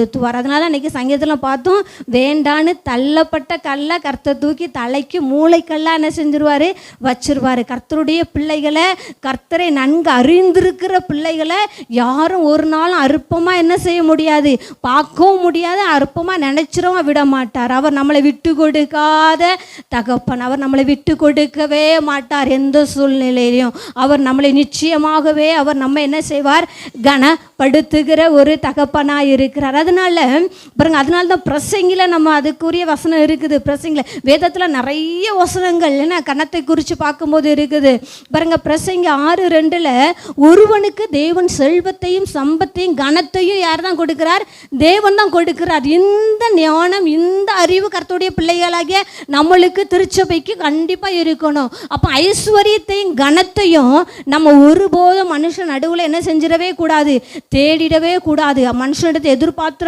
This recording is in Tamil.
நிறுத்துவார். அதனால அன்னைக்கு சங்கீதத்தில் பார்த்தோம் வேண்டான்னு தள்ளப்பட்ட கல்லை கர்த்தர் தூக்கி தலைக்கு மூளைக்கல்லாக என்ன செஞ்சிருவார்? வச்சிருவார். கர்த்தருடைய பிள்ளைகளை கர்த்தரை நன்கு அறிந்திருக்கிற பிள்ளைகளை யாரும் ஒரு நாளும் அற்பமாக என்ன செய்ய முடியாது? பார்க்கவும் முடியாது அற்பமாக நினச்சிரவும் விட மாட்டார். அவர் நம்மளை விட்டு கொடுக்காத தகப்பன். அவர் நம்மளை விட்டு கொடுக்கவே மாட்டார் எந்த சூழ்நிலையிலையும் அவர் நம்மளை நிச்சயமாகவே அவர் நம்ம என்ன செய்வார்? கன படுத்துகிற ஒரு தகப்பனாக இருக்கிறார். அதனால பாருங்க அதனால தான் பிரசங்கில் நம்ம அதுக்குரிய வசனம் இருக்குது. பிரசங்கில் வேதத்தில் நிறைய வசனங்கள் என்ன கணத்தை குறித்து பார்க்கும்போது இருக்குது. பாருங்க பிரசங்க ஆறு ரெண்டில் ஒருவனுக்கு தேவன் செல்வத்தையும் சம்பத்தையும் கனத்தையும் யார் தான் கொடுக்கிறார்? தேவன் தான் கொடுக்கிறார். இந்த ஞானம் இந்த அறிவு கர்த்தருடைய பிள்ளைகளாகிய நம்மளுக்கு திருச்சபைக்கு கண்டிப்பாக இருக்கணும். அப்போ ஐஸ்வர்யத்தையும் கனத்தையும் நம்ம ஒருபோதும் மனுஷன் நடுவில் என்ன செஞ்சிடவே கூடாது? தேடிடவே கூடாது. மனுஷனிடத்தை எதிர்பார்த்து